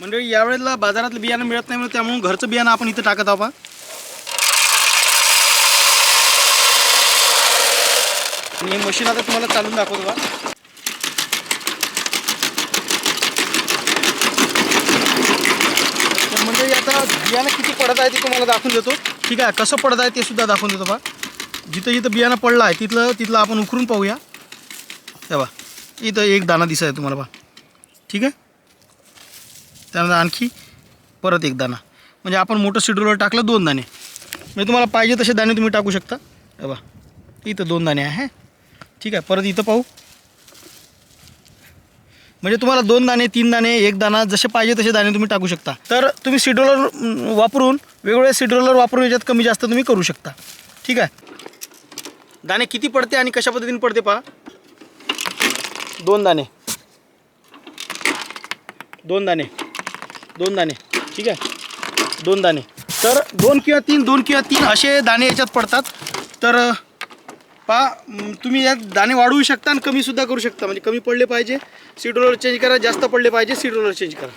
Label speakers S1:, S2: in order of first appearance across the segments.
S1: मंडळी यावेळेला बाजारातलं बियाणं मिळत नाही म्हणून त्यामुळे घरचं बियाणं आपण इथं टाकत आहोत आणि हे मशीन आता तुम्हाला चालून दाखवतो बा तर आता बियाणं किती पडत आहे ते तुम्हाला दाखवून देतो. ठीक आहे कसं पडत आहे ते सुद्धा दाखवून देतो बा जिथं जिथं बियाणं पडलं आहे तिथलं तिथलं आपण उकरून पाहूया. हे बा इथं एक दाणा दिसत आहे तुम्हाला बा ठीक आहे? त्यानंतर आणखी परत एक दाणा. म्हणजे आपण मोठं शिड्यूलवर टाकलं दोन दाणे. म्हणजे तुम्हाला पाहिजे तसे दाणे तुम्ही टाकू शकता. बा इथं दोन दाणे आहे. ठीक आहे. परत इथं पाहू. म्हणजे तुम्हाला दोन दाणे तीन दाणे एक दाणा जसे पाहिजे तसे दाणे तुम्ही टाकू शकता. तर तुम्ही सिड्रोलर वापरून वेगवेगळे सिड्रोलर वापरून याच्यात कमी जास्त तुम्ही करू शकता. ठीक आहे? दाणे किती पडते आणि कशा पद्धतीने पडते पहा. दोन दाणे. दोन दाणे. दोन दाणे. ठीक आहे? दोन दाणे. तर दोन किंवा तीन दोन किंवा तीन असे दाणे याच्यात पडतात. तर पा तुम्ही यात दाणे वाढवू शकता आणि कमीसुद्धा करू शकता. म्हणजे कमी पडले पाहिजे. सीड रोलर चेंज करा जास्त पडले पाहिजे सीड रोलर चेंज करा.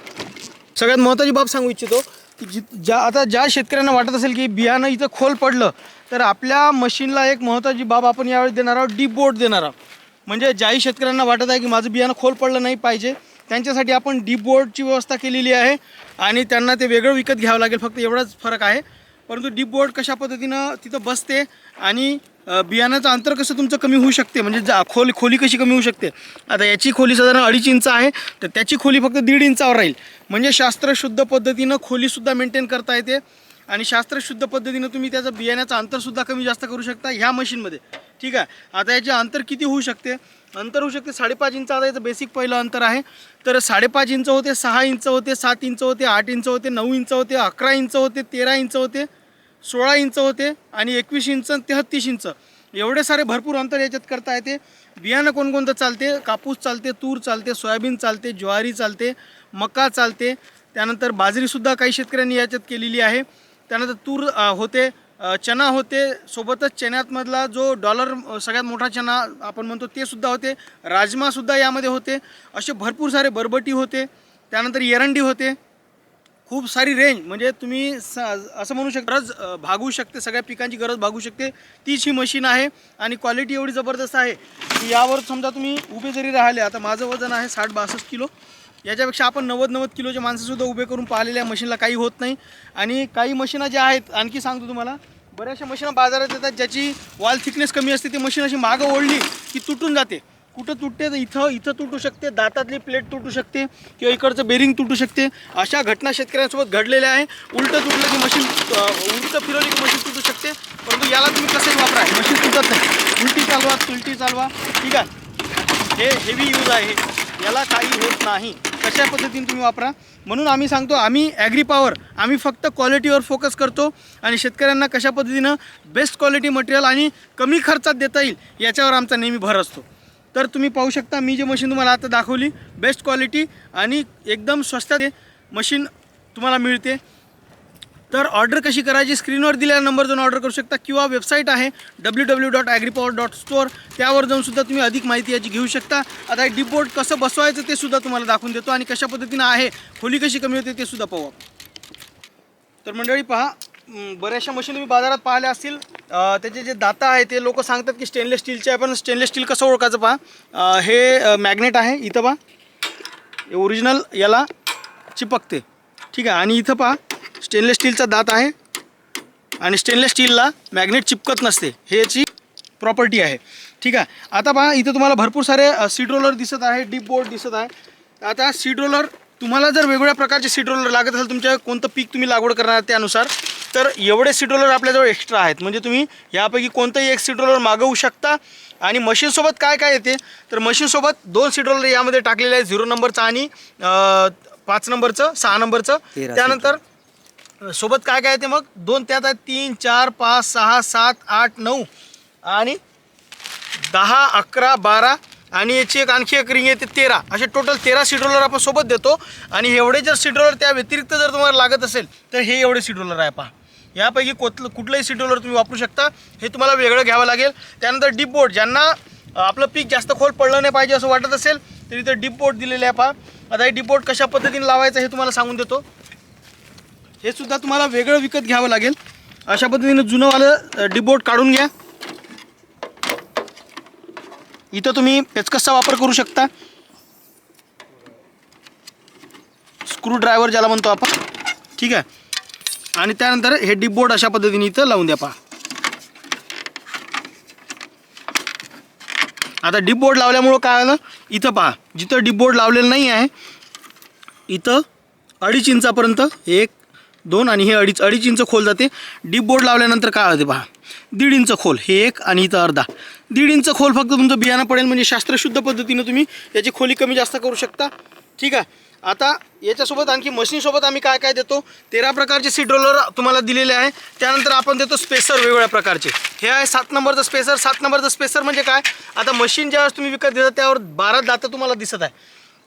S1: सगळ्यात महत्त्वाची बाब सांगू इच्छितो की जि ज्या आता ज्या शेतकऱ्यांना वाटत असेल की बियाणं इथं खोल पडलं तर आपल्या मशीनला एक महत्त्वाची बाब आपण यावेळी देणार आहोत डीप बोर्ड देणार आहोत. म्हणजे ज्याही शेतकऱ्यांना वाटत आहे की माझं बियाणं खोल पडलं नाही पाहिजे त्यांच्यासाठी आपण डीप बोर्डची व्यवस्था केलेली आहे आणि त्यांना ते वेगळं विकत घ्यावं लागेल फक्त एवढाच फरक आहे. परंतु डीप बोर्ड कशा पद्धतीनं तिथं बसते आणि बियाण्याचं अंतर कसं तुमचं कमी होऊ शकते म्हणजे जा खोली खोली कशी कमी होऊ शकते? आता याची खोली साधारण अडीच इंच आहे तर त्याची खोली फक्त दीड इंचावर राहील. म्हणजे शास्त्रशुद्ध पद्धतीनं खोलीसुद्धा मेंटेन करता येते आणि शास्त्रशुद्ध पद्धतीनं तुम्ही त्याचं बियाण्याचं अंतरसुद्धा कमी जास्त करू शकता ह्या मशीनमध्ये ठीक आहे. आता याचे अंतर किती होऊ शकते? अंतर होऊ शकते साडेपाच इंच. आता याचं बेसिक पहिलं अंतर आहे. तर साडेपाच इंच होते सहा इंच होते सात इंच होते आठ इंच होते नऊ इंच होते अकरा इंच होते तेरा इंच होते सोळा इंच होते आणि एकवीस इंच तेहत्तीस इंच. एवढे सारे भरपूर अंतर याच्यात करता येते. बियाणं कोणकोणतं चालते? कापूस चालते तूर चालते सोयाबीन चालते ज्वारी चालते मका चालते. त्यानंतर बाजरीसुद्धा काही शेतकऱ्यांनी याच्यात केलेली आहे. त्यानंतर तूर होते चना होते सोबतच चण्यातमधला जो डॉलर सगळ्यात मोठा चना आपण म्हणतो ते सुद्धा होते. राजमासुद्धा यामध्ये होते. असे भरपूर सारे बरबटी होते. त्यानंतर एरंडी होते. खूप सारी रेंज म्हणजे तुम्ही स असं म्हणू शकता गरज भागू शकते सगळ्या पिकांची गरज भागू शकते. तीच ही मशीन आहे आणि क्वालिटी एवढी जबरदस्त आहे. की यावर समजा तुम्ही उभे जरी राहिले आता माझं वजन आहे साठ बासष्ट किलो. याच्यापेक्षा आपण नव्वद नव्वद किलोचे माणसंसुद्धा उभे करून पाहिलेल्या मशीनला काही होत नाही. आणि काही मशीनं ज्या आहेत आणखी सांगतो तुम्हाला बऱ्याचशा मशीनं बाजारात येतात ज्याची वॉल थिकनेस कमी असते ती मशीन अशी मागं ओढली की तुटून जाते. कुठं तुटते तर इथं इथं तुटू शकते दातातली प्लेट तुटू शकते किंवा इकडचं बेरिंग तुटू शकते. अशा घटना शेतकऱ्यांसोबत घडलेल्या आहे. उलटं तुटलं की मशीन उलटं फिरवली की मशीन तुटू शकते. परंतु याला तुम्ही कसं वापरा? मशीन तुटत नाही. उलटी चालवा तुलटी चालवा. ठीक आहे. हे हेवी यूज आहे. याला काही होत नाही. कशा पद्धतीने तुम्ही वापरा. म्हणून आम्ही सांगतो आम्ही ॲग्री पॉवर आम्ही फक्त क्वालिटीवर फोकस करतो आणि शेतकऱ्यांना कशा पद्धतीनं बेस्ट क्वालिटी मटेरियल आणि कमी खर्चात देता येईल याच्यावर आमचा नेहमी भर असतो. तर तुम्ही पाहू शकता मी जे मशीन तुम्हाला आता दाखवली बेस्ट क्वालिटी आणि एकदम स्वस्तात मशीन तुम्हाला मिळते. तर ऑर्डर कशी करायची? स्क्रीनवर दिलेल्या नंबर जाऊन ऑर्डर करू शकता किंवा वेबसाईट आहे W W dot agripower dot store त्यावर जाऊन सुद्धा तुम्ही अधिक माहिती याची घेऊ शकता. आता हे डिप बोर्ड कसं बसवायचं ते सुद्धा तुम्हाला दाखवून देतो आणि कशा पद्धतीनं आहे खोली कशी कमी होते ते सुद्धा पाहू आपण. तर मंडळी पहा बऱ्याचशा मशीन तुम्ही बाजारात पाहिल्या असतील. त्याचे जे दाता आहे ते लोक सांगतात की स्टेनलेस स्टीलचे आहे पण स्टेनलेस स्टील कसं ओळखायचं पहा. हे मॅग्नेट आहे इथं पहा. हे ओरिजिनल याला चिपकते. ठीक आहे आणि इथं पहा स्टेनलेस स्टीलचा दात आहे आणि स्टेनलेस स्टीलला मॅग्नेट चिपकत नसते. हे याची प्रॉपर्टी आहे. ठीक आहे. आता पहा इथं तुम्हाला भरपूर सारे सीड रोलर दिसत आहे डीप बोर्ड दिसत आहे. आता सीड रोलर तुम्हाला जर वेगवेगळ्या प्रकारचे सीड रोलर लागत असेल तुमच्या कोणतं पीक तुम्ही लागवड करणार त्यानुसार तर एवढे सीड रोलर आपल्याजवळ एक्स्ट्रा आहेत. म्हणजे तुम्ही यापैकी कोणतंही एक सीड रोलर मागवू शकता. आणि मशीनसोबत काय काय येते? तर मशीनसोबत दोन सीड रोलर यामध्ये टाकलेले आहेत. झिरो नंबरचं आणि पाच नंबरचं सहा नंबरचं.
S2: तेरा
S1: त्यानंतर सोबत काय काय येते मग? दोन त्यात आहेत तीन चार पाच सहा सात आठ नऊ. आणि दहा अकरा बारा. आणि याची एक आणखी एक रिंग येते तेरा. असे टोटल तेरा सीट आपण सोबत देतो. आणि एवढे जर सीट त्या व्यतिरिक्त जर तुम्हाला लागत असेल तर हे एवढे सीट आहे पहा. यापैकी कोतलं कुठलंही सीट तुम्ही वापरू शकता. हे तुम्हाला वेगळं घ्यावं लागेल. त्यानंतर डीप बोर्ड ज्यांना आपलं पीक जास्त खोल पडलं नाही पाहिजे असं वाटत असेल तर इथं डिप बोर्ड दिलेले आहे पहा. आता हे डीप बोर्ड कशा पद्धतीने लावायचं हे तुम्हाला सांगून देतो. हे सुद्धा तुम्हाला वेगळं विकत घ्यावं लागेल. अशा पद्धतीनं जुनंवालं डिबोट काढून घ्या. इथं तुम्ही पेचकसचा वापर करू शकता. स्क्रूड्रायव्हर ज्याला म्हणतो आपण. ठीक आहे? आणि त्यानंतर हे डिबोट अशा पद्धतीने इथं लावून द्या पहा. आता डिपबोर्ड लावल्यामुळं काय आलं? इथं पहा. जिथं डिपबोर्ड लावलेलं नाही आहे इथं अडीच इंचापर्यंत एक दोन आणि हे अडीच अडीच इंच खोल जाते. डीप बोर्ड लावल्यानंतर काय होते पहा? दीड इंच खोल हे एक आणि इथं अर्धा. दीड इंच खोल फक्त तुमचं बियाणं पडेल म्हणजे शास्त्रशुद्ध पद्धतीनं तुम्ही याची खोली कमी जास्त करू शकता. ठीक आहे? आता याच्यासोबत आणखी मशीनसोबत आम्ही काय काय देतो? तेरा प्रकारचे सीड रोलर तुम्हाला दिलेले आहे. त्यानंतर आपण देतो स्पेसर वेगवेगळ्या प्रकारचे. हे आहे सात नंबरचं स्पेसर सात नंबरचं स्पेसर म्हणजे काय? आता मशीन ज्यावेळेस तुम्ही विकत देता त्यावर बारा दातं तुम्हाला दिसत आहे.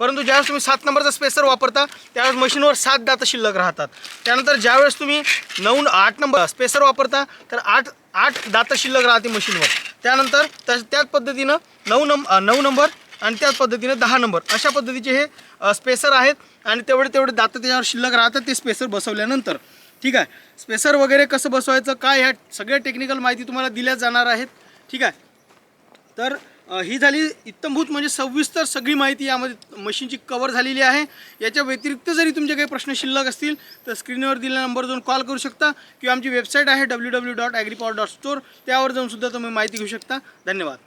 S1: परंतु ज्यावेळेस तुम्ही सात नंबरचा स्पेसर वापरता त्यावेळेस मशीनवर सात दातं शिल्लक राहतात. त्यानंतर ज्यावेळेस तुम्ही नऊ आठ नंबर स्पेसर वापरता तर आठ आठ दातं शिल्लक राहते मशीनवर त्यानंतर त्या- त्याच पद्धतीनं नऊ नंब नऊ नंबर आणि त्याच पद्धतीनं दहा नंबर. अशा पद्धतीचे हे स्पेसर आहेत आणि तेवढे तेवढे दातं त्याच्यावर शिल्लक राहतात ते स्पेसर बसवल्यानंतर. ठीक आहे? स्पेसर वगैरे कसं बसवायचं काय ह्या सगळ्या टेक्निकल माहिती तुम्हाला दिल्या जाणार आहेत. ठीक आहे? तर ही झाली इत्तमभूत म्हणजे सविस्तर सगळी माहिती यामध्ये मशीनची कवर झालेली आहे. याच्या व्यतिरिक्त जरी तुमचे काही प्रश्न शिल्लक असतील तर स्क्रीनवर दिलेल्या नंबर जाऊन कॉल करू शकता किंवा आमची वेबसाईट आहे W W dot agripower dot store त्यावर जाऊनसुद्धा तुम्ही माहिती घेऊ शकता. धन्यवाद.